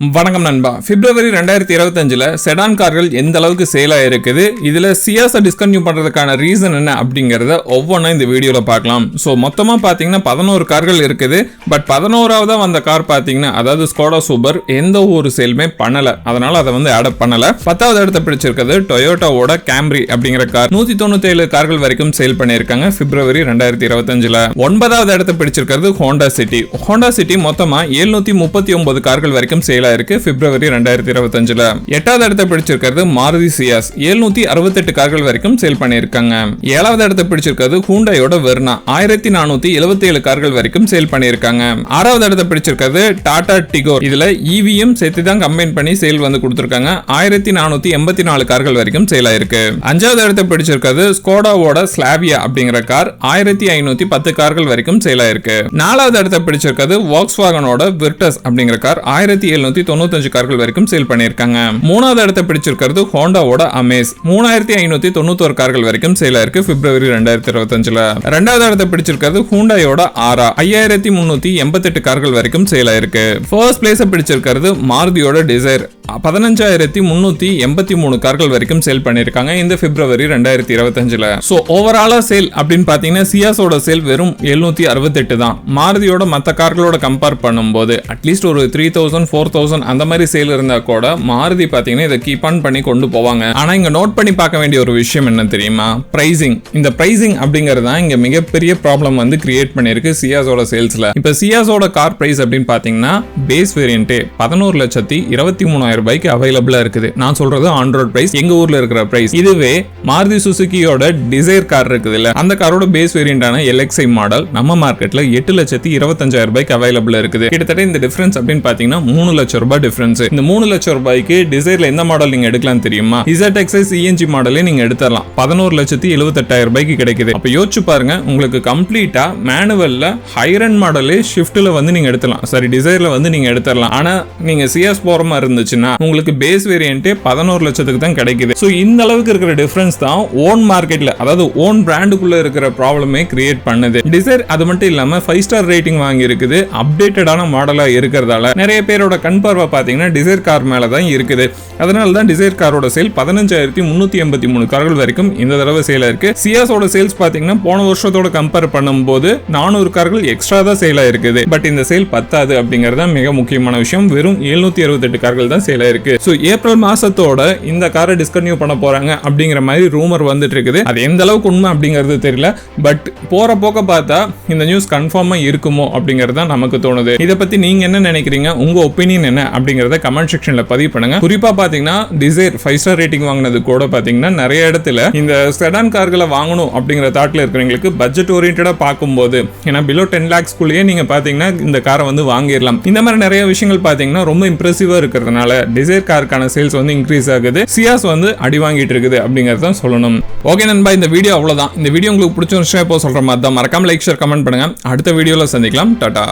வணக்கம் நண்பா. பிப்ரவரி ரெண்டாயிரத்தி இருபத்தஞ்சில் செடான் கார்கள் எந்த அளவுக்கு சேலாக இருக்குது இதில் சியாஸை டிஸ்கன்யூ பண்ணுறதுக்கான ரீசன் என்ன அப்படிங்கிறத ஒவ்வொன்றா இந்த வீடியோவில் பார்க்கலாம். ஸோ மொத்தமாக பார்த்தீங்கன்னா பதினோரு கார்கள் இருக்குது. பட் பதினோராவதாக வந்த கார் பார்த்தீங்கன்னா அதாவது ஸ்கோடா சூப்பர் எந்த ஒரு சேலுமே பண்ணலை. அதனால் அதை வந்து ஆட் பண்ணலை. பத்தாவது இடத்த பிடிச்சிருக்கிறது டொயோட்டாவோட கேம்ரி அப்படிங்கிற கார். நூற்றி தொண்ணூத்தேழு கார்கள் வரைக்கும் சேல் பண்ணியிருக்காங்க பிப்ரவரி ரெண்டாயிரத்தி இருபத்தஞ்சில். ஒன்பதாவது இடத்த பிடிச்சிருக்கிறது ஹோண்டா சிட்டி ஹோண்டா சிட்டி மொத்தமாக எழுநூற்றி முப்பத்தி ஒன்பது கார்கள் வரைக்கும் சேல் ஆயிருக்கு பிப்ரவரி ரெண்டாயிரத்தி இருபத்தஞ்சுல. எட்டாவது இடத்தை பிடிச்சிருக்கிறது மாருதி சியாஸ். எழுநூத்தி அறுபத்தெட்டு கார்கள் வரைக்கும் சேல் பண்ணியிருக்காங்க. ஏழாவது இடத்தை பிடிச்சிருக்கிறது ஹூண்டாயோட வெர்னா. ஆயிரத்தி நானூத்தி எழுபத்தி ஏழு கார்கள் வரைக்கும் சேல் பண்ணியிருக்காங்க. ஆறாவது இடத்தை பிடிச்சிருக்கிறது டாடா டிகோர். இதுல இவிஎம் சேர்த்து தான் கம்பைன் பண்ணி சேல் வந்து கொடுத்துருக்காங்க. ஆயிரத்தி நானூத்தி எண்பத்தி நாலு கார்கள் வரைக்கும் சேல் ஆயிருக்கு. அஞ்சாவது இடத்தை பிடிச்சிருக்கிறது ஸ்கோடாவோட ஸ்லாவியா அப்படிங்கிற கார். ஆயிரத்தி ஐநூத்தி பத்து கார்கள் வரைக்கும் சேல் ஆயிருக்கு. நாலாவது இடத்தை பிடிச்சிருக்கிறது வாக்ஸ் வாகனோட விர்டஸ் அப்படிங்கிற கார். ஆயிரத்தி எழுநூத்தி தொண்ணூத்தஞ்சு கார்கள் வரைக்கும் சேல் பண்ணியிருக்காங்க. மூணாவது இடத்தை பிடிச்சிருக்கிறது ஹோண்டாவோட அமேஸ் மூணாயிரத்தி ஐநூத்தி தொண்ணூத்தோரு கார்கள் வரைக்கும் சேல் ஆயிருக்கு பிப்ரவரி ரெண்டாயிரத்தி இருபத்தஞ்சுல. ரெண்டாவது இடத்தை பிடிச்சிருக்கிறது ஹூண்டாயோட ஆரா ஐயாயிரத்தி முன்னூத்தி எண்பத்தெட்டு கார்கள் வரைக்கும் சேல் ஆயிருக்கு. ஃபர்ஸ்ட் பிளேஸ பிடிச்சிருக்கிறது மாருதியோட டிசைர் பதினஞ்சாயிரத்தி முன்னூத்தி எண்பத்தி மூணு கார்கள் வரைக்கும் சேல் பண்ணியிருக்காங்க இந்த பிப்ரவரி ரெண்டாயிரத்தி இருபத்தஞ்சுல. ஸோ ஓவராலா சேல் அப்படின்னு பார்த்தீங்கன்னா சியாஸோட சேல் வெறும் எழுநூத்தி அறுபத்தெட்டு தான். மாருதியோட மற்ற கார்களோட கம்பேர் பண்ணும்போது அட்லீஸ்ட் ஒரு த்ரீ தௌசண்ட் ஃபோர் தௌசண்ட் அந்த மாதிரி சேல் இருந்தா கூட மாருதி பார்த்தீங்கன்னா இதை கீப் ஆன் பண்ணி கொண்டு போவாங்க. ஆனா இங்க நோட் பண்ணி பார்க்க வேண்டிய ஒரு விஷயம் என்ன தெரியுமா? பிரைசிங் இந்த பிரைசிங் அப்படிங்கிறது தான் இங்க மிகப்பெரிய ப்ராப்ளம் வந்து கிரியேட் பண்ணியிருக்கு சியாஸோட சேல்ஸ்ல இப்போ சியாஸோட கார் பிரைஸ் அப்படின்னு பார்த்தீங்கன்னா பேஸ் வேரியன்ட்டே பதினோரு லட்சத்தி இருபத்தி மூணாயிரம் ரூபாய்க்கு அவைலபிளா இருக்குது. நான் சொல்றது ஆன் ரோட் பிரைஸ் எங்க ஊர்ல இருக்கிற பிரைஸ் இதுவே மாருதி சுசுகியோட டிசைர் கார் இருக்குது இல்ல? அந்த காரோட பேஸ் வேரியண்டான எல்எக்ஸ்ஐ மாடல் நம்ம மார்க்கெட்ல எட்டு லட்சத்தி இருபத்தஞ்சாயிரம் ரூபாய்க்கு அவைலபிளா இருக்குது. கிட்டத்தட்ட இந்த டிஃபரன்ஸ் அப்படின்னு பாத்தீங்கன்னா மூணு லட்சம் ரூபாய் டிஃபரன்ஸ் இந்த மூணு லட்சம் ரூபாய்க்கு டிசைர்ல எந்த மாடல் நீங்க எடுக்கலாம் தெரியுமா? இசட் எக்ஸைஸ் சிஎன்ஜி மாடலே நீங்க எடுத்துடலாம் பதினோரு லட்சத்தி எழுபத்தெட்டாயிரம் ரூபாய்க்கு கிடைக்குது. அப்ப யோசிச்சு பாருங்க உங்களுக்கு கம்ப்ளீட்டா மேனுவல்ல ஹைரன் மாடலே ஷிஃப்ட்ல வந்து நீங்க எடுத்துலாம். சாரி டிசைர்ல வந்து நீங்க எடுத்துடலாம் ஆனா நீங்க சிஎஸ் போற மாதிரி இருந்துச்சுன்னா உங்களுக்கு பேஸ் வேரியன்ட்டே பதினோரு லட்சத்துக்கு தான் கிடைக்குது. ஸோ இந்த அளவுக்கு இருக்கிற டிஃபரன்ஸ் தான் ஓன் மார்க்கெட்ல அதாவது ஓன் பிராண்டுக்குள்ள இருக்கிற ப்ராப்ளமே கிரியேட் பண்ணுது. டிசைர் அது மட்டும் இல்லாம ஃபைவ் ஸ்டார் ரேட்டிங் வாங்கி இருக்குது அப்டேட்டடான மாடலா இருக்கிறதால நிறைய பேரோட கண் பார்வை பார்த்தீங்கன்னா டிசைர் கார் மேலே தான் இருக்குது. அதனால தான் டிசைர் காரோட சேல் பதினஞ்சாயிரத்தி முன்னூத்தி எண்பத்தி மூணு கார்கள் வரைக்கும் இந்த தடவை சேலாக இருக்கு சியாஸோட சேல்ஸ் பாத்தீங்கன்னா போன வருஷத்தோட கம்பேர் பண்ணும்போது நானூறு கார்கள் எக்ஸ்ட்ரா தான் சேலாக இருக்குது பட் இந்த சேல் பத்தாது அப்படிங்கிறது தான் மிக முக்கியமான விஷயம். வெறும் எழுநூத்தி அறுபத்தெட்டு கார்கள் தான் சேலாக இருக்கு ஸோ ஏப்ரல் மாசத்தோட இந்த காரை டிஸ்கன்யூ பண்ண போறாங்க அப்படிங்கிற மாதிரி ரூமர் வந்துட்டு இருக்குது. அது எந்த அளவுக்கு உண்மை அப்படிங்கிறது தெரியல. பட் போற போக்க பார்த்தா இந்த நியூஸ் கன்ஃபார்மா இருக்குமோ அப்படிங்கிறது தான் நமக்கு தோணுது. இதை பத்தி நீங்க என்ன நினைக்கிறீங்க? உங்க ஒப்பீனியன் என்ன? அப்படிங்கறத கமெண்ட் செக்ஷன்ல பதிவு பண்ணுங்க. குறிப்பா பாத்தீங்கன்னா டிசைர் ஃபைவ் ஸ்டார் ரேட்டிங் வாங்கினது கூட பாத்தீங்கன்னா நிறைய இடத்துல இந்த செடான் கார்களை வாங்கணும் அப்படிங்கிற தாட்ல இருக்கிறவங்களுக்கு பட்ஜெட் ஓரியன்டா பார்க்கும்போது ஏன்னா பிலோ டென் லேக்ஸ்குள்ளேயே நீங்க பாத்தீங்கன்னா இந்த காரை வந்து வாங்கிடலாம். இந்த மாதிரி நிறைய விஷயங்கள் பாத்தீங்கன்னா ரொம்ப இம்ப்ரெசிவா இருக்கிறதுனால டிசைர் காருக்கான சேல்ஸ் வந்து இன்க்ரீஸ் ஆகுது. சியாஸ் வந்து அடி வாங்கிட்டு இருக்குது அப்படிங்கறத சொல்லணும். ஓகே நண்பா இந்த வீடியோ அவ்வளவுதான். இந்த வீடியோ உங்களுக்கு பிடிச்சிருந்துச்சுன்னா இப்போ சொல்ற மாதிரி தான். மறக்காம லைக் ஷேர் கமெண்ட் பண்ணுங்க. அடுத்த வீடியோல சந்திக்கலாம். டாடா.